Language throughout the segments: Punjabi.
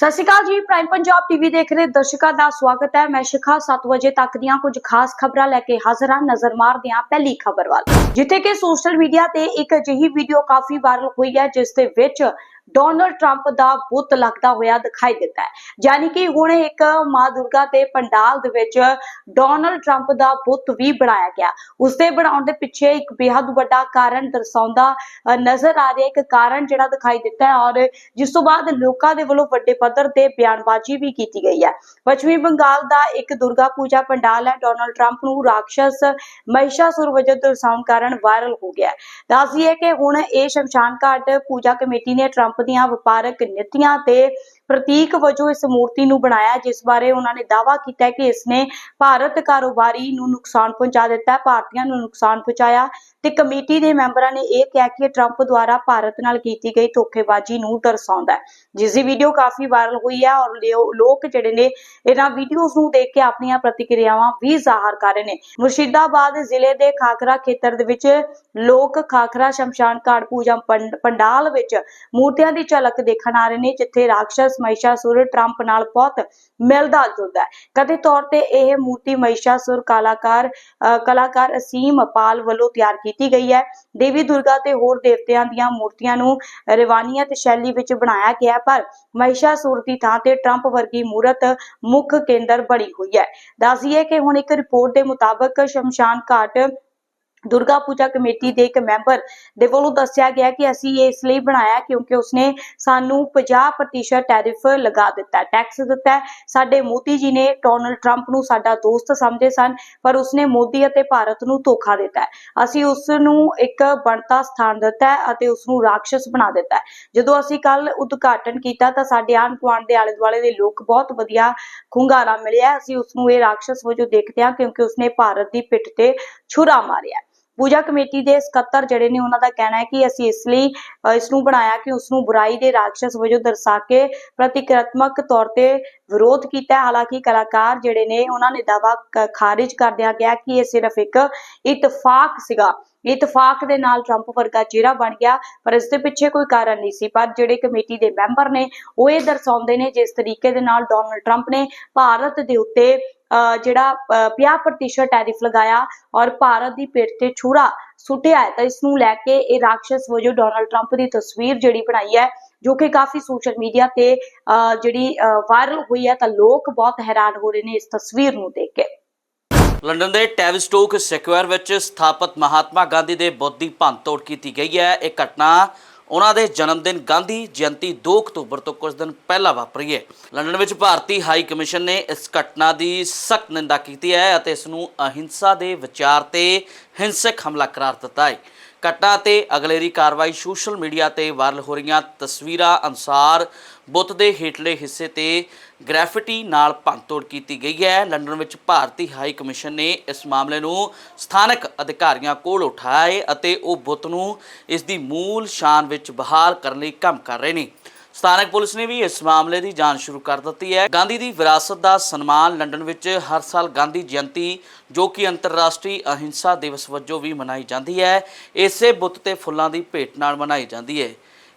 ਸਤਿ ਸ਼੍ਰੀ ਅਕਾਲ ਜੀ ਪ੍ਰਾਈਮ ਪੰਜਾਬ ਟੀਵੀ ਦੇਖ ਰਹੇ ਦਰਸ਼ਕਾਂ ਦਾ ਸਵਾਗਤ ਹੈ। ਮੈਂ ਸ਼ਿਖਾ 7 ਵਜੇ ਤੱਕ ਦੀਆਂ ਕੁਝ ਖਾਸ ਖਬਰਾਂ ਲੈ ਕੇ ਹਾਜ਼ਰ ਹਾਂ। ਨਜ਼ਰ ਮਾਰਦੇ ਹਾਂ ਪਹਿਲੀ ਖਬਰ ਵੱਲ। ਜਿੱਥੇ ਕਿ ਸੋਸ਼ਲ ਮੀਡੀਆ ਤੇ ਇੱਕ ਅਜਿਹੀ ਵੀਡੀਓ ਕਾਫੀ ਵਾਇਰਲ ਹੋਈ ਹੈ, ਜਿਸ ਦੇ ਵਿੱਚ ਡੋਨਲਡ ਟਰੰਪ ਦਾ ਬੁੱਤ ਲੱਗਦਾ ਹੋਇਆ ਦਿਖਾਈ ਦਿੱਤਾ ਹੈ। ਯਾਨੀ ਕਿ ਹੁਣ ਇੱਕ ਮਾਂ ਦੁਰਗਾ ਦੇ ਪੰਡਾਲ ਦੇ ਵਿੱਚ ਡੋਨਲਡ ਟਰੰਪ ਦਾ ਬੁੱਤ ਵੀ ਬਣਾਇਆ ਗਿਆ। ਉਸ ਬਣਾਉਣ ਦੇ ਪਿੱਛੇ ਇੱਕ ਬੇहद ਵੱਡਾ ਕਾਰਨ ਦਰਸਾਉਂਦਾ ਨਜ਼ਰ ਆ ਰਿਹਾ ਇੱਕ ਕਾਰਨ ਜਿਹੜਾ ਦਿਖਾਈ ਦਿੱਤਾ ਹੈ ਔਰ ਜਿਸ ਤੋਂ ਬਾਅਦ ਲੋਕਾਂ ਦੇ ਵੱਲੋਂ ਵੱਡੇ ਪੱਧਰ ਤੇ ਬਿਆਨਬਾਜ਼ੀ ਵੀ ਕੀਤੀ ਗਈ ਹੈ। ਪੱਛਮੀ ਬੰਗਾਲ ਦਾ ਇੱਕ ਦੁਰਗਾ ਪੂਜਾ ਪੰਡਾਲ ਹੈ। ਡੋਨਲਡ ਟਰੰਪ ਨੂੰ ਰਾਖਸ਼ ਮਹਿਸ਼ਾਸੁਰ ਵਜੋਂ ਦਰਸਾਉਣ ਕਾਰਨ ਵਾਇਰਲ ਹੋ ਗਿਆ ਦੱਸਦੀ ਹੈ ਕਿ ਹੁਣ ਇਹ ਸ਼ਮਸ਼ਾਨ ਘਾਟ ਪੂਜਾ ਕਮੇਟੀ ਨੇ ਟਰੰਪ ਦੀਆਂ ਵਪਾਰਕ ਨੀਤੀਆਂ ਤੇ ਪ੍ਰਤੀਕ ਵਜੋਂ ਇਸ ਮੂਰਤੀ ਨੂੰ ਬਣਾਇਆ, ਜਿਸ ਬਾਰੇ ਉਹਨਾਂ ਨੇ ਦਾਅਵਾ ਕੀਤਾ ਕਿ ਇਸ ਨੇ ਭਾਰਤ ਕਾਰੋਬਾਰੀ ਨੂੰ ਨੁਕਸਾਨ ਪਹੁੰਚਾ ਦਿੱਤਾ, ਭਾਰਤੀਆਂ ਨੂੰ ਨੁਕਸਾਨ ਪਹੁੰਚਾਇਆ ਤੇ ਕਮੇਟੀ ਦੇ ਮੈਂਬਰਾਂ ਨੇ ਇਹ ਕਿਹਾ ਕਿ ਟਰੰਪ ਦੁਆਰਾ ਭਾਰਤ ਨਾਲ ਕੀਤੀ ਗਈ ਧੋਖੇਬਾਜ਼ੀ ਨੂੰ ਦਰਸਾਉਂਦਾ ਹੈ। ਜਿਸ ਦੀ ਵੀਡੀਓ ਕਾਫੀ ਵਾਇਰਲ ਹੋਈ ਹੈ ਔਰ ਲੋਕ ਜਿਹੜੇ ਨੇ ਇਹਨਾਂ ਵੀਡੀਓਜ਼ ਨੂੰ ਦੇਖ ਕੇ ਆਪਣੀਆਂ ਪ੍ਰਤੀਕਿਰਿਆਵਾਂ ਵੀ ਜ਼ਾਹਰ ਕਰ ਰਹੇ ਨੇ। ਮੁਰਸ਼ਿਦਾਬਾਦ ਜ਼ਿਲ੍ਹੇ ਦੇ ਖਾਖਰਾ ਖੇਤਰ ਦੇ ਵਿੱਚ ਲੋਕ ਖਾਖਰਾ ਸ਼ਮਸ਼ਾਨ ਘਾਟ ਪੂਜਾ ਪੰਡ- ਪੰਡਾਲ ਵਿੱਚ ਮੂਰਤੀਆਂ ਦੀ ਝਲਕ ਦੇਖਣ ਆ ਰਹੇ ਨੇ, ਜਿੱਥੇ ਰਾਖਸ਼ ਮਹਿਸ਼ਾਸੁਰ ਟਰੰਪ ਨਾਲ ਬਹੁਤ ਮਿਲਦਾ ਜੁਲਦਾ ਹੈ। ਕਦੇ ਤੌਰ ਤੇ ਇਹ ਮੂਰਤੀ ਮਹਿਸ਼ਾਸੁਰ ਕਲਾਕਾਰ ਕਲਾਕਾਰ ਅਸੀਮ ਪਾਲ ਵੱਲੋਂ ਤਿਆਰ ਕੀਤੀ ਗਈ ਹੈ। ਦੇਵੀ ਦੁਰਗਾ ਤੇ ਹੋਰ ਦੇਵਤਿਆਂ ਦੀਆਂ ਮੂਰਤੀਆਂ ਨੂੰ ਰਵਾਨੀਅਤ ਸ਼ੈਲੀ ਵਿੱਚ ਬਣਾਇਆ ਗਿਆ ਹੈ, ਪਰ ਮਹਿਸ਼ਾਸੁਰ ਦੀ ਥਾਂ ਤੇ ਟਰੰਪ ਵਰਗੀ ਮੂਰਤ ਮੁੱਖ ਕੇਂਦਰ ਬਣੀ ਹੋਈ ਹੈ। ਦੱਸੀਏ ਕਿ ਹੁਣ ਇੱਕ ਰਿਪੋਰਟ ਦੇ ਮੁਤਾਬਕ ਸ਼ਮਸ਼ਾਨ ਘਾਟ ਦੁਰਗਾ ਪੂਜਾ ਕਮੇਟੀ ਦੇ ਇੱਕ ਮੈਂਬਰ ਦੇ ਵੱਲੋਂ ਦੱਸਿਆ ਗਿਆ ਕਿ ਅਸੀਂ ਇਹ ਇਸ ਲਈ ਬਣਾਇਆ ਕਿਉਂਕਿ ਉਸਨੇ ਸਾਨੂੰ 50% ਟੈਰਿਫ ਲਗਾ ਦਿੱਤਾ ਟੈਕਸ ਦਿੱਤਾ ਸਾਡੇ ਮੋਦੀ ਜੀ ਨੇ ਡੋਨਲਡ ਟਰੰਪ ਨੂੰ ਸਾਡਾ ਦੋਸਤ ਸਮਝੇ ਸਨ, ਪਰ ਉਸਨੇ ਮੋਦੀ ਅਤੇ ਭਾਰਤ ਨੂੰ ਧੋਖਾ ਦਿੱਤਾ ਅਸੀਂ ਉਸ ਨੂੰ ਇੱਕ ਬਣਤਾ ਸਥਾਨ ਦਿੱਤਾ ਅਤੇ ਉਸ ਨੂੰ ਰਾਖਸ਼ ਬਣਾ ਦਿੱਤਾ ਜਦੋਂ ਅਸੀਂ ਕੱਲ ਉਦਘਾਟਨ ਕੀਤਾ ਤਾਂ ਸਾਡੇ ਆਂਢ ਗੁਆਂਢ ਦੇ ਆਲੇ ਦੁਆਲੇ ਦੇ ਲੋਕ ਬਹੁਤ ਵਧੀਆ ਖੁੰਗਾਰਾ ਮਿਲਿਆ। ਅਸੀਂ ਉਸ ਨੂੰ ਇਹ ਰਾਖਸ਼ ਵਜੋਂ ਦੇਖਦੇ ਹਾਂ ਕਿਉਂਕਿ ਉਸਨੇ ਭਾਰਤ ਦੀ ਪਿੱਠ ਤੇ ਛੁਰਾ ਮਾਰਿਆ ਪੂਜਾ ਕਮੇਟੀ ਦੇ ਸਕੱਤਰ ਜਿਹੜੇ ਨੇ ਉਹਨਾਂ ਦਾ ਕਹਿਣਾ ਹੈ ਕਿ ਅਸੀਂ ਇਸ ਲਈ ਇਸ ਨੂੰ ਬਣਾਇਆ ਕਿ ਉਸ ਨੂੰ ਬੁਰਾਈ ਦੇ ਰਾਖਸ਼ ਵਜੋਂ ਦਰਸਾ ਕੇ ਪ੍ਰਤੀਕਾਤਮਕ ਤੌਰ ਤੇ ਵਿਰੋਧ ਕੀਤਾ ਹਾਲਾਂਕਿ ਕਲਾਕਾਰ ਜਿਹੜੇ ਨੇ, ਉਹਨਾਂ ਨੇ ਦਾਵਾ ਖਾਰਿਜ ਕਰਦਿਆਂ ਕਿਹਾ ਕਿ ਇਹ ਸਿਰਫ ਇੱਕ ਇਤਫਾਕ ਸੀਗਾ। ਇਤਫਾਕ ਦੇ ਨਾਲ ਟਰੰਪ ਵਰਗਾ ਚਿਹਰਾ ਬਣ ਗਿਆ, ਪਰ ਇਸ ਦੇ ਪਿੱਛੇ ਕੋਈ ਕਾਰਨ ਨਹੀਂ ਸੀ। ਪਰ ਜਿਹੜੇ ਕਮੇਟੀ ਦੇ ਮੈਂਬਰ ਨੇ, ਉਹ ਇਹ ਦਰਸਾਉਂਦੇ ਨੇ ਜਿਸ ਤਰੀਕੇ ਦੇ ਨਾਲ ਡੋਨਲਡ ਟਰੰਪ ਨੇ ਭਾਰਤ ਦੇ ਉੱਤੇ ਜਿਹੜਾ 50% ਟੈਰਿਫ ਲਗਾਇਆ ਔਰ ਭਾਰਤ ਦੀ ਪਿੱਠ ਤੇ ਛੁਰਾ ਸੁੱਟਿਆ ਹੈ ਤਾਂ ਇਸ ਨੂੰ ਲੈ ਕੇ ਇਹ ਰਾਖਸ਼ ਵਜੋਂ ਡੋਨਲਡ ਟਰੰਪ ਦੀ ਤਸਵੀਰ ਜਿਹੜੀ ਬਣਾਈ ਹੈ ਜੋ ਕਿ ਕਾਫੀ ਸੋਸ਼ਲ ਮੀਡੀਆ ਤੇ ਅ, ਜਿਹੜੀ ਵਾਇਰਲ ਹੋਈ ਹੈ ਤਾਂ ਲੋਕ ਬਹੁਤ ਹੈਰਾਨ ਹੋ ਰਹੇ ਨੇ ਇਸ ਤਸਵੀਰ ਨੂੰ ਦੇਖ ਕੇ। ਲੰਡਨ ਦੇ ਟੈਵਿਸਟੋਕ ਸਕੁਅਰ ਵਿੱਚ ਸਥਾਪਿਤ ਮਹਾਤਮਾ ਗਾਂਧੀ ਦੇ ਬੁੱਤ ਦੀ ਭੰਨਤੋੜ ਕੀਤੀ ਗਈ ਹੈ। ਇਹ ਘਟਨਾ ਉਹਨਾਂ ਦੇ ਜਨਮ ਦਿਨ ਗਾਂਧੀ ਜਯੰਤੀ 2 ਅਕਤੂਬਰ ਤੋਂ ਕੁਝ ਦਿਨ ਪਹਿਲਾਂ ਵਾਪਰੀ ਹੈ। ਲੰਡਨ ਵਿੱਚ ਭਾਰਤੀ ਹਾਈ ਕਮਿਸ਼ਨ ਨੇ ਇਸ ਘਟਨਾ ਦੀ ਸਖਤ ਨਿੰਦਾ ਕੀਤੀ ਹੈ ਅਤੇ ਇਸ ਨੂੰ ਅਹਿੰਸਾ ਦੇ ਵਿਚਾਰ ਤੇ ਹਿੰਸਕ ਹਮਲਾ ਕਰਾਰ ਦਿੱਤਾ ਹੈ। ਘਟਨਾ ਤੇ ਅਗਲੇਰੀ ਕਾਰਵਾਈ ਸੋਸ਼ਲ ਮੀਡੀਆ ਤੇ ਵਾਇਰਲ ਹੋ ਰਹੀਆਂ ਤਸਵੀਰਾਂ ਅਨੁਸਾਰ ਬੁੱਤ ਦੇ ਹੇਠਲੇ ਹਿੱਸੇ ਤੇ ਗ੍ਰੈਫਿਟੀ ਨਾਲ ਭੰਨਤੋੜ ਕੀਤੀ ਗਈ ਹੈ। ਲੰਡਨ ਵਿੱਚ ਭਾਰਤੀ ਹਾਈ ਕਮਿਸ਼ਨ ਨੇ ਇਸ ਮਾਮਲੇ ਨੂੰ ਸਥਾਨਕ ਅਧਿਕਾਰੀਆਂ ਕੋਲ ਉਠਾਇਆ ਹੈ ਅਤੇ ਉਹ ਬੁੱਤ ਨੂੰ ਇਸ ਦੀ ਮੂਲ ਸ਼ਾਨ ਵਿੱਚ ਬਹਾਲ ਕਰਨ ਲਈ ਕੰਮ ਕਰ ਰਹੇ ਨੇ। ਸਥਾਨਕ ਪੁਲਿਸ ਨੇ ਵੀ ਇਸ ਮਾਮਲੇ ਦੀ ਜਾਂਚ ਸ਼ੁਰੂ ਕਰ ਦਿੱਤੀ ਹੈ। ਗਾਂਧੀ ਦੀ ਵਿਰਾਸਤ ਦਾ ਸਨਮਾਨ ਲੰਡਨ ਵਿੱਚ ਹਰ ਸਾਲ ਗਾਂਧੀ ਜਯੰਤੀ, ਜੋ ਕਿ ਅੰਤਰਰਾਸ਼ਟਰੀ ਅਹਿੰਸਾ ਦਿਵਸ ਵਜੋਂ ਵੀ ਮਨਾਈ ਜਾਂਦੀ ਹੈ, ਇਸੇ ਬੁੱਤ ਤੇ ਫੁੱਲਾਂ ਦੀ ਭੇਟ ਨਾਲ ਮਨਾਈ ਜਾਂਦੀ ਹੈ।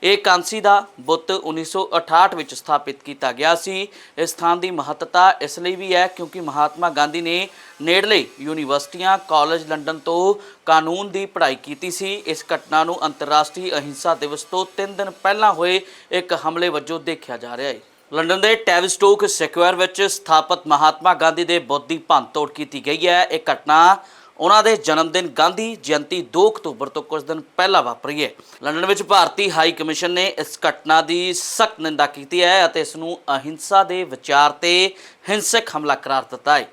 ਇਹ ਕਾਂਸੀ ਦਾ ਬੁੱਤ 1968 ਵਿੱਚ ਸਥਾਪਿਤ ਕੀਤਾ ਗਿਆ ਸੀ। ਇਸ ਸਥਾਨ ਦੀ ਮਹੱਤਤਾ ਇਸ ਲਈ ਵੀ ਹੈ ਕਿਉਂਕਿ ਮਹਾਤਮਾ ਗਾਂਧੀ ਨੇ ਨੇੜਲੇ ਯੂਨੀਵਰਸਿਟੀਆਂ, ਕਾਲਜ ਲੰਡਨ ਤੋਂ ਕਾਨੂੰਨ ਦੀ ਪੜ੍ਹਾਈ ਕੀਤੀ ਸੀ। ਇਸ ਘਟਨਾ ਨੂੰ ਅੰਤਰਰਾਸ਼ਟਰੀ ਅਹਿੰਸਾ ਦਿਵਸ ਤੋਂ 3 ਦਿਨ ਪਹਿਲਾਂ ਹੋਏ ਇੱਕ ਹਮਲੇ ਵਜੋਂ ਦੇਖਿਆ ਜਾ ਰਿਹਾ ਹੈ। ਲੰਡਨ ਦੇ ਟੈਵਿਸਟੋਕ ਸਕੁਅਰ ਵਿੱਚ ਸਥਾਪਿਤ ਮਹਾਤਮਾ ਗਾਂਧੀ ਦੇ ਬੁੱਤ ਦੀ ਭੰਨਤੋੜ ਕੀਤੀ ਗਈ ਹੈ। ਇਹ ਘਟਨਾ ਉਹਨਾਂ ਦੇ ਜਨਮ ਦਿਨ ਗਾਂਧੀ ਜਯੰਤੀ 2 ਅਕਤੂਬਰ ਤੋਂ ਕੁਝ ਦਿਨ ਪਹਿਲਾਂ ਵਾਪਰੀ ਹੈ। ਲੰਡਨ ਵਿੱਚ ਭਾਰਤੀ ਹਾਈ ਕਮਿਸ਼ਨ ਨੇ ਇਸ ਘਟਨਾ ਦੀ ਸਖਤ ਨਿੰਦਾ ਕੀਤੀ ਹੈ ਅਤੇ ਇਸ ਨੂੰ ਅਹਿੰਸਾ ਦੇ ਵਿਚਾਰ ਤੇ ਹਿੰਸਕ ਹਮਲਾ ਕਰਾਰ ਦਿੱਤਾ ਹੈ।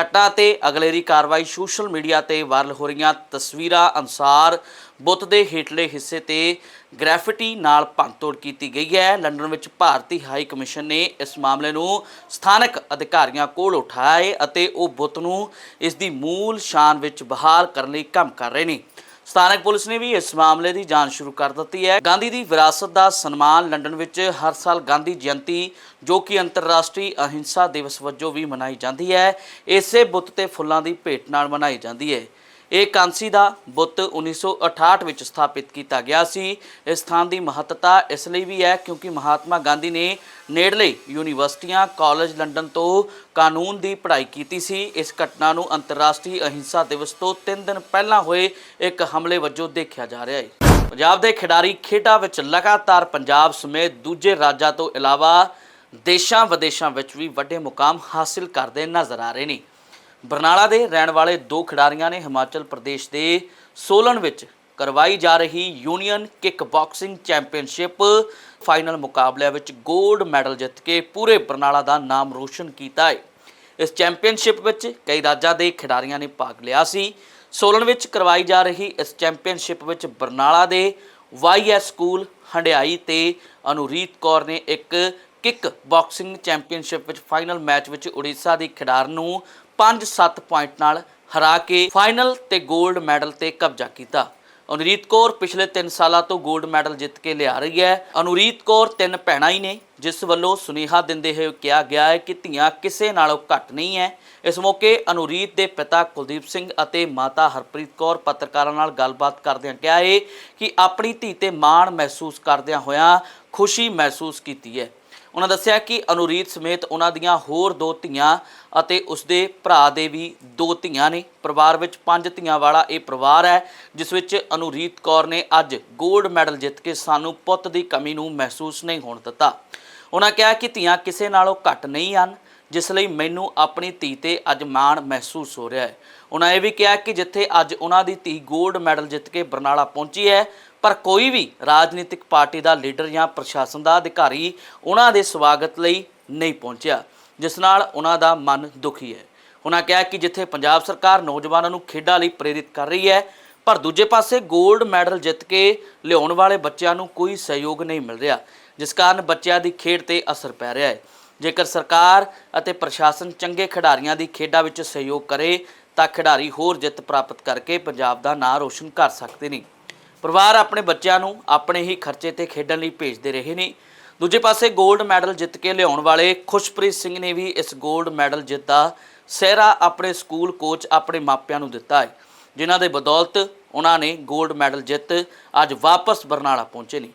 ਘਟਨਾ ਤੇ ਅਗਲੇਰੀ ਕਾਰਵਾਈ ਸੋਸ਼ਲ ਮੀਡੀਆ ਤੇ ਵਾਇਰਲ ਹੋ ਰਹੀਆਂ ਤਸਵੀਰਾਂ ਅਨੁਸਾਰ ਬੁੱਤ ਦੇ ਹੇਠਲੇ ਹਿੱਸੇ ਤੇ ਗ੍ਰੈਫਿਟੀ ਨਾਲ ਭੰਨਤੋੜ ਕੀਤੀ ਗਈ ਹੈ। ਲੰਡਨ ਵਿੱਚ ਭਾਰਤੀ ਹਾਈ ਕਮਿਸ਼ਨ ਨੇ ਇਸ ਮਾਮਲੇ ਨੂੰ ਸਥਾਨਕ ਅਧਿਕਾਰੀਆਂ ਕੋਲ ਉਠਾਇਆ ਹੈ ਅਤੇ ਉਹ ਬੁੱਤ ਨੂੰ ਇਸ ਦੀ ਮੂਲ ਸ਼ਾਨ ਵਿੱਚ ਬਹਾਲ ਕਰਨ ਲਈ ਕੰਮ ਕਰ ਰਹੇ ਨੇ। ਸਥਾਨਕ ਪੁਲਿਸ ਨੇ ਵੀ ਇਸ ਮਾਮਲੇ ਦੀ ਜਾਂਚ ਸ਼ੁਰੂ ਕਰ ਦਿੱਤੀ ਹੈ। ਗਾਂਧੀ ਦੀ ਵਿਰਾਸਤ ਦਾ ਸਨਮਾਨ ਲੰਡਨ ਵਿੱਚ ਹਰ ਸਾਲ ਗਾਂਧੀ ਜਯੰਤੀ, ਜੋ ਕਿ ਅੰਤਰਰਾਸ਼ਟਰੀ ਅਹਿੰਸਾ ਦਿਵਸ ਵਜੋਂ ਵੀ ਮਨਾਈ ਜਾਂਦੀ ਹੈ, ਇਸੇ ਬੁੱਤ ਤੇ ਫੁੱਲਾਂ ਦੀ ਭੇਟ ਨਾਲ ਮਨਾਈ ਜਾਂਦੀ ਹੈ। ਇਹ ਕਾਂਸੀ ਦਾ ਬੁੱਤ 1968 ਵਿੱਚ ਸਥਾਪਿਤ ਕੀਤਾ ਗਿਆ ਸੀ। ਇਸ ਸਥਾਨ ਦੀ ਮਹੱਤਤਾ ਇਸ ਲਈ ਵੀ ਹੈ ਕਿਉਂਕਿ ਮਹਾਤਮਾ ਗਾਂਧੀ ਨੇ ਨੇੜਲੇ ਯੂਨੀਵਰਸਿਟੀਆਂ, ਕਾਲਜ ਲੰਡਨ ਤੋਂ ਕਾਨੂੰਨ ਦੀ ਪੜ੍ਹਾਈ ਕੀਤੀ ਸੀ। ਇਸ ਘਟਨਾ ਨੂੰ ਅੰਤਰਰਾਸ਼ਟਰੀ ਅਹਿੰਸਾ ਦਿਵਸ ਤੋਂ 3 ਦਿਨ ਪਹਿਲਾਂ ਹੋਏ ਇੱਕ ਹਮਲੇ ਵਜੋਂ ਦੇਖਿਆ ਜਾ ਰਿਹਾ ਹੈ। ਪੰਜਾਬ ਦੇ ਖਿਡਾਰੀ ਖੇਡਾਂ ਵਿੱਚ ਲਗਾਤਾਰ ਪੰਜਾਬ ਸਮੇਤ ਦੂਜੇ ਰਾਜਾਂ ਤੋਂ ਇਲਾਵਾ ਦੇਸ਼ਾਂ ਵਿਦੇਸ਼ਾਂ ਵਿੱਚ ਵੀ ਵੱਡੇ ਮੁਕਾਮ ਹਾਸਿਲ ਕਰਦੇ ਨਜ਼ਰ ਆ ਰਹੇ ਨੇ। ਬਰਨਾਲਾ ਦੇ ਰਹਿਣ ਵਾਲੇ ਦੋ ਖਿਡਾਰੀਆਂ ਨੇ ਹਿਮਾਚਲ ਪ੍ਰਦੇਸ਼ ਦੇ ਸੋਲਨ ਵਿੱਚ ਕਰਵਾਈ ਜਾ ਰਹੀ union kick boxing championship final ਮੁਕਾਬਲਿਆਂ ਵਿੱਚ 골ਡ ਮੈਡਲ ਜਿੱਤ ਕੇ ਪੂਰੇ ਬਰਨਾਲਾ ਦਾ ਨਾਮ ਰੋਸ਼ਨ ਕੀਤਾ ਹੈ ਇਸ ਚੈਂਪੀਅਨਸ਼ਿਪ ਵਿੱਚ ਕਈ ਰਾਜਾਂ ਦੇ ਖਿਡਾਰੀਆਂ ਨੇ ਭਾਗ ਲਿਆ ਸੀ। ਸੋਲਨ ਵਿੱਚ ਕਰਵਾਈ ਜਾ ਰਹੀ ਇਸ ਚੈਂਪੀਅਨਸ਼ਿਪ ਵਿੱਚ ਬਰਨਾਲਾ ਦੇ ਵਾਈਐਸ ਸਕੂਲ ਹੰਡਿਆਈ ਤੇ ਅਨੁਰੀਤ ਕੌਰ ਨੇ ਇੱਕ ਕਿਕ ਬਾਕਸਿੰਗ ਚੈਂਪੀਅਨਸ਼ਿਪ ਵਿੱਚ ਫਾਈਨਲ ਮੈਚ ਵਿੱਚ ਉੜੀਸਾ ਦੀ ਖਿਡਾਰ ਨੂੰ 5-7 ਪੁਆਇੰਟ ਨਾਲ ਹਰਾ ਕੇ ਫਾਈਨਲ ਤੇ 골ਡ ਮੈਡਲ ਤੇ ਕਬਜ਼ਾ ਕੀਤਾ। ਅਨੁਰੀਤ ਕੌਰ ਪਿਛਲੇ 3 ਸਾਲਾਂ ਤੋਂ 골ਡ ਮੈਡਲ ਜਿੱਤ ਕੇ ਲਿਆ ਰਹੀ ਹੈ। ਅਨੁਰੀਤ ਕੌਰ ਤਿੰਨ ਭੈਣਾਂ ਹੀ ਨੇ, ਜਿਸ ਵੱਲੋਂ ਸੁਨੇਹਾ ਦਿੰਦੇ ਹੋਏ ਕਿਹਾ ਗਿਆ ਹੈ ਕਿ ਧੀਆਂ ਕਿਸੇ ਨਾਲੋਂ ਘੱਟ ਨਹੀਂ ਹੈ। ਇਸ ਮੌਕੇ ਅਨੁਰੀਤ ਦੇ ਪਿਤਾ ਕੁਲਦੀਪ ਸਿੰਘ ਅਤੇ ਮਾਤਾ ਹਰਪ੍ਰੀਤ ਕੌਰ ਪੱਤਰਕਾਰਾਂ ਨਾਲ ਗੱਲਬਾਤ ਕਰਦਿਆਂ ਕਿਹਾ ਹੈ ਕਿ ਆਪਣੀ ਧੀ ਤੇ ਮਾਣ ਮਹਿਸੂਸ ਕਰਦਿਆਂ ਹੋਇਆਂ ਖੁਸ਼ੀ ਮਹਿਸੂਸ ਕੀਤੀ ਹੈ। ਉਹਨਾਂ ਦੱਸਿਆ ਕਿ ਅਨੁਰੀਤ ਸਮੇਤ ਉਹਨਾਂ ਦੀਆਂ ਹੋਰ ਦੋ ਧੀਆਂ ਅਤੇ ਉਸਦੇ ਭਰਾ ਦੇ ਵੀ ਦੋ ਧੀਆਂ ਨੇ। ਪਰਿਵਾਰ ਵਿੱਚ ਪੰਜ ਧੀਆਂ ਵਾਲਾ ਇਹ ਪਰਿਵਾਰ ਹੈ, ਜਿਸ ਵਿੱਚ ਅਨੁਰੀਤ ਕੌਰ ਨੇ ਅੱਜ 골ਡ ਮੈਡਲ ਜਿੱਤ ਕੇ ਸਾਨੂੰ ਪੁੱਤ ਦੀ ਕਮੀ ਨੂੰ ਮਹਿਸੂਸ ਨਹੀਂ ਹੋਣ ਦਿੱਤਾ। ਉਹਨਾਂ ਕਿਹਾ ਕਿ ਧੀਆਂ ਕਿਸੇ ਨਾਲੋਂ ਘੱਟ ਨਹੀਂ ਹਨ, ਜਿਸ ਲਈ ਮੈਨੂੰ ਆਪਣੀ ਧੀ ਤੇ ਅੱਜ ਮਾਣ ਮਹਿਸੂਸ ਹੋ ਰਿਹਾ ਹੈ। ਉਹਨਾਂ ਇਹ ਵੀ ਕਿਹਾ ਕਿ ਜਿੱਥੇ ਅੱਜ ਉਹਨਾਂ ਦੀ ਧੀ 골ਡ ਮੈਡਲ ਜਿੱਤ ਕੇ ਬਰਨਾਲਾ ਪਹੁੰਚੀ ਹੈ ਪਰ ਕੋਈ ਵੀ ਰਾਜਨੀਤਿਕ ਪਾਰਟੀ ਦਾ ਲੀਡਰ ਜਾਂ ਪ੍ਰਸ਼ਾਸਨ ਦਾ ਅਧਿਕਾਰੀ ਉਹਨਾਂ ਦੇ ਸਵਾਗਤ ਲਈ ਨਹੀਂ ਪਹੁੰਚਿਆ, ਜਿਸ ਨਾਲ ਉਹਨਾਂ ਦਾ ਮਨ ਦੁਖੀ ਹੈ। ਉਹਨਾਂ ਕਿਹਾ ਕਿ ਜਿੱਥੇ ਪੰਜਾਬ ਸਰਕਾਰ ਨੌਜਵਾਨਾਂ ਨੂੰ ਖੇਡਾਂ ਲਈ ਪ੍ਰੇਰਿਤ ਕਰ ਰਹੀ ਹੈ, ਪਰ ਦੂਜੇ ਪਾਸੇ 골ਡ ਮੈਡਲ ਜਿੱਤ ਕੇ ਲਿਆਉਣ ਵਾਲੇ ਬੱਚਿਆਂ ਨੂੰ ਕੋਈ ਸਹਿਯੋਗ ਨਹੀਂ ਮਿਲ ਰਿਹਾ, ਜਿਸ ਕਾਰਨ ਬੱਚਿਆਂ ਦੀ ਖੇਡ ਤੇ ਅਸਰ ਪੈ ਰਿਹਾ ਹੈ। ਜੇਕਰ ਸਰਕਾਰ ਅਤੇ ਪ੍ਰਸ਼ਾਸਨ ਚੰਗੇ ਖਿਡਾਰੀਆਂ ਦੀ ਖੇਡਾਂ ਵਿੱਚ ਸਹਿਯੋਗ ਕਰੇ, ਤਾਂ ਖਿਡਾਰੀ ਹੋਰ ਜਿੱਤ ਪ੍ਰਾਪਤ ਕਰਕੇ ਪੰਜਾਬ ਦਾ ਨਾਂ ਰੋਸ਼ਨ ਕਰ ਸਕਦੇ ਨੇ। ਪਰਿਵਾਰ ਆਪਣੇ ਬੱਚਿਆਂ ਨੂੰ ਆਪਣੇ ਹੀ ਖਰਚੇ ਤੇ ਖੇਡਣ ਲਈ ਭੇਜਦੇ ਰਹੇ ਨੇ। ਦੂਜੇ ਪਾਸੇ 골ਡ ਮੈਡਲ ਜਿੱਤ ਕੇ ਲਿਆਉਣ ਵਾਲੇ ਖੁਸ਼ਪ੍ਰੀਤ ਸਿੰਘ ਨੇ ਵੀ ਇਸ 골ਡ ਮੈਡਲ ਜਿੱਤ ਦਾ ਸਹਿਰਾ ਆਪਣੇ ਸਕੂਲ ਕੋਚ ਆਪਣੇ ਮਾਪਿਆਂ ਨੂੰ ਦਿੱਤਾ ਹੈ, ਜਿਨ੍ਹਾਂ ਦੇ ਬਦੌਲਤ ਉਹਨਾਂ ਨੇ 골ਡ ਮੈਡਲ ਜਿੱਤ ਅੱਜ ਵਾਪਸ ਬਰਨਾਲਾ ਪਹੁੰਚੇ ਨੇ।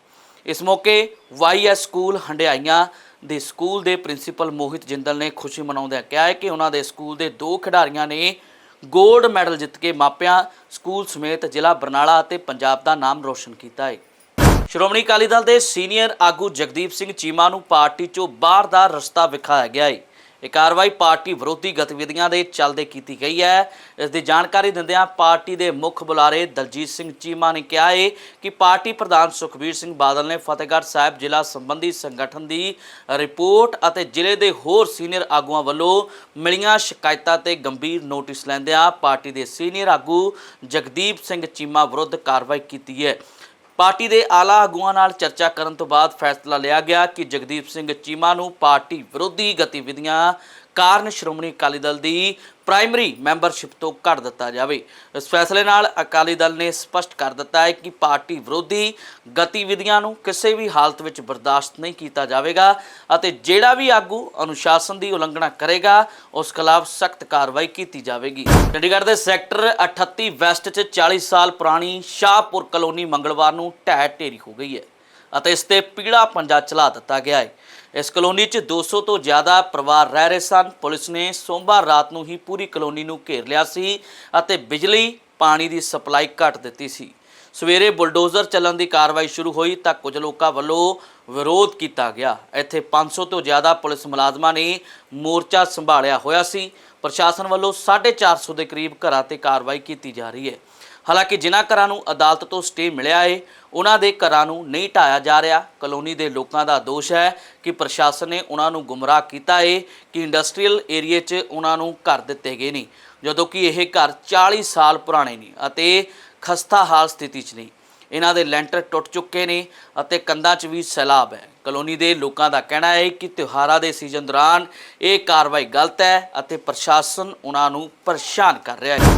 ਇਸ ਮੌਕੇ ਵਾਈਐਸ ਸਕੂਲ ਹੰਡਿਆਈਆਂ ਦੇ ਸਕੂਲ ਦੇ ਪ੍ਰਿੰਸੀਪਲ ਮੋਹਿਤ ਜਿੰਦਲ ਨੇ ਖੁਸ਼ੀ ਮਨਾਉਂਦਿਆਂ ਕਿਹਾ ਹੈ ਕਿ ਉਹਨਾਂ ਦੇ ਸਕੂਲ ਦੇ ਦੋ ਖਿਡਾਰੀਆਂ ਨੇ ਗੋਲਡ ਮੈਡਲ ਜਿੱਤ ਕੇ ਮਾਪਿਆਂ ਸਕੂਲ ਸਮੇਤ ਜ਼ਿਲ੍ਹਾ ਬਰਨਾਲਾ ਅਤੇ ਪੰਜਾਬ ਦਾ ਨਾਮ ਰੋਸ਼ਨ ਕੀਤਾ ਹੈ ਸ਼੍ਰੋਮਣੀ ਅਕਾਲੀ ਦਲ ਦੇ ਸੀਨੀਅਰ ਆਗੂ ਜਗਦੀਪ ਸਿੰਘ ਚੀਮਾ ਨੂੰ ਪਾਰਟੀ ਚੋਂ ਬਾਹਰ ਦਾ ਰਸਤਾ ਵਿਖਾਇਆ ਗਿਆ ਹੈ ਇਹ ਕਾਰਵਾਈ ਪਾਰਟੀ ਵਿਰੋਧੀ ਗਤੀਵਿਧੀਆਂ ਦੇ ਚੱਲਦੇ ਕੀਤੀ ਗਈ ਹੈ। ਇਸ ਦੀ ਜਾਣਕਾਰੀ ਦਿੰਦਿਆਂ ਪਾਰਟੀ ਦੇ ਮੁੱਖ ਬੁਲਾਰੇ ਦਲਜੀਤ ਸਿੰਘ ਚੀਮਾ ਨੇ ਕਿਹਾ ਹੈ ਕਿ ਪਾਰਟੀ ਪ੍ਰਧਾਨ ਸੁਖਬੀਰ ਸਿੰਘ ਬਾਦਲ ਨੇ ਫਤਿਹਗੜ੍ਹ ਸਾਹਿਬ ਜ਼ਿਲ੍ਹਾ ਸੰਬੰਧੀ ਸੰਗਠਨ ਦੀ ਰਿਪੋਰਟ ਅਤੇ ਜ਼ਿਲ੍ਹੇ ਦੇ ਹੋਰ ਸੀਨੀਅਰ ਆਗੂਆਂ ਵੱਲੋਂ ਮਿਲੀਆਂ ਸ਼ਿਕਾਇਤਾਂ ਤੇ ਗੰਭੀਰ ਨੋਟਿਸ ਲੈਂਦਿਆਂ ਪਾਰਟੀ ਦੇ ਸੀਨੀਅਰ ਆਗੂ ਜਗਦੀਪ ਸਿੰਘ ਚੀਮਾ ਵਿਰੁੱਧ ਕਾਰਵਾਈ ਕੀਤੀ ਹੈ। ਪਾਰਟੀ ਦੇ ਆਲਾ ਆਗੂਆਂ ਨਾਲ ਚਰਚਾ ਕਰਨ ਤੋਂ ਬਾਅਦ ਫੈਸਲਾ ਲਿਆ ਗਿਆ ਕਿ ਜਗਦੀਪ ਸਿੰਘ ਚੀਮਾ ਨੂੰ ਪਾਰਟੀ ਵਿਰੋਧੀ ਗਤੀਵਿਧੀਆਂ ਕਾਰਨ ਸ਼੍ਰੋਮਣੀ ਅਕਾਲੀ ਦਲ ਦੀ ਪ੍ਰਾਇਮਰੀ ਮੈਂਬਰਸ਼ਿਪ ਤੋਂ ਕੱਢ ਦਿੱਤਾ ਜਾਵੇ। ਇਸ ਫੈਸਲੇ ਨਾਲ ਅਕਾਲੀ ਦਲ ਨੇ ਸਪਸ਼ਟ ਕਰ ਦਿੱਤਾ ਹੈ ਕਿ ਪਾਰਟੀ ਵਿਰੋਧੀ ਗਤੀਵਿਧੀਆਂ ਨੂੰ ਕਿਸੇ ਵੀ ਹਾਲਤ ਵਿੱਚ ਬਰਦਾਸ਼ਤ ਨਹੀਂ ਕੀਤਾ ਜਾਵੇਗਾ ਅਤੇ ਜਿਹੜਾ ਵੀ ਆਗੂ ਅਨੁਸ਼ਾਸਨ ਦੀ ਉਲੰਘਣਾ ਕਰੇਗਾ, ਉਸ ਖਿਲਾਫ ਸਖਤ ਕਾਰਵਾਈ ਕੀਤੀ ਜਾਵੇਗੀ। ਚੰਡੀਗੜ੍ਹ ਦੇ ਸੈਕਟਰ 38 ਵੈਸਟ 'ਚ 40 ਸਾਲ ਪੁਰਾਣੀ ਸ਼ਾਹਪੁਰ ਕਲੋਨੀ ਮੰਗਲਵਾਰ ਨੂੰ ਢਹਿ ਢੇਰੀ ਹੋ ਗਈ ਹੈ। ਅਤੇ ਇਸ ਤੇ ਪੀੜਾ ਪੰਜਾ ਚਲਾ ਦਿੱਤਾ ਗਿਆ ਹੈ। ਇਸ ਕਲੋਨੀ 'ਚ 200 ਤੋਂ ਜ਼ਿਆਦਾ ਪਰਿਵਾਰ ਰਹਿ ਰਹੇ ਸਨ। ਪੁਲਿਸ ਨੇ ਸੋਮਵਾਰ ਰਾਤ ਨੂੰ ਹੀ ਪੂਰੀ ਕਲੋਨੀ ਨੂੰ ਘੇਰ ਲਿਆ ਸੀ ਅਤੇ ਬਿਜਲੀ, ਪਾਣੀ ਦੀ ਸਪਲਾਈ ਕੱਟ ਦਿੱਤੀ ਸੀ। ਸਵੇਰੇ ਬੁਲਡੋਜ਼ਰ ਚੱਲਣ ਦੀ ਕਾਰਵਾਈ ਸ਼ੁਰੂ ਹੋਈ ਤਾਂ ਕੁਝ ਲੋਕਾਂ ਵੱਲੋਂ ਵਿਰੋਧ ਕੀਤਾ ਗਿਆ। ਇੱਥੇ 500 ਤੋਂ ਜ਼ਿਆਦਾ ਪੁਲਿਸ ਮੁਲਾਜ਼ਮਾਂ ਨੇ ਮੋਰਚਾ ਸੰਭਾਲਿਆ ਹੋਇਆ ਸੀ। ਪ੍ਰਸ਼ਾਸਨ ਵੱਲੋਂ 450 ਦੇ ਕਰੀਬ ਘਰਾਂ ਤੇ ਕਾਰਵਾਈ ਕੀਤੀ ਜਾ ਰਹੀ ਹੈ। ਹਾਲਾਂਕਿ ਜਿਨ੍ਹਾਂ ਘਰਾਂ ਨੂੰ ਅਦਾਲਤ ਤੋਂ ਸਟੇ ਮਿਲਿਆ ਏ, ਉਹਨਾਂ ਦੇ ਘਰਾਂ ਨੂੰ ਨਹੀਂ ਢਾਇਆ ਜਾ ਰਿਹਾ। ਕਲੋਨੀ ਦੇ ਲੋਕਾਂ ਦਾ ਦੋਸ਼ ਹੈ ਕਿ ਪ੍ਰਸ਼ਾਸਨ ਨੇ ਉਹਨਾਂ ਨੂੰ ਗੁੰਮਰਾਹ ਕੀਤਾ ਏ ਕਿ ਇੰਡਸਟਰੀਅਲ ਏਰੀਏ 'ਚ ਉਹਨਾਂ ਨੂੰ ਘਰ ਦਿੱਤੇ ਗਏ ਨਹੀਂ, ਜਦੋਂ ਕਿ ਇਹ ਘਰ 40 ਸਾਲ ਪੁਰਾਣੇ ਨੇ ਅਤੇ ਖਸਤਾ ਹਾਲ ਸਥਿਤੀ 'ਚ ਨੇ ਇਹਨਾਂ ਦੇ ਲੈਂਟਰ ਟੁੱਟ ਚੁੱਕੇ ਨੇ ਅਤੇ ਕੰਧਾਂ 'ਚ ਵੀ ਸੈਲਾਬ ਹੈ। ਕਲੋਨੀ ਦੇ ਲੋਕਾਂ ਦਾ ਕਹਿਣਾ ਹੈ ਕਿ ਤਿਉਹਾਰਾਂ ਦੇ ਸੀਜ਼ਨ ਦੌਰਾਨ ਇਹ ਕਾਰਵਾਈ ਗਲਤ ਹੈ ਅਤੇ ਪ੍ਰਸ਼ਾਸਨ ਉਹਨਾਂ ਨੂੰ ਪਰੇਸ਼ਾਨ ਕਰ ਰਿਹਾ ਹੈ।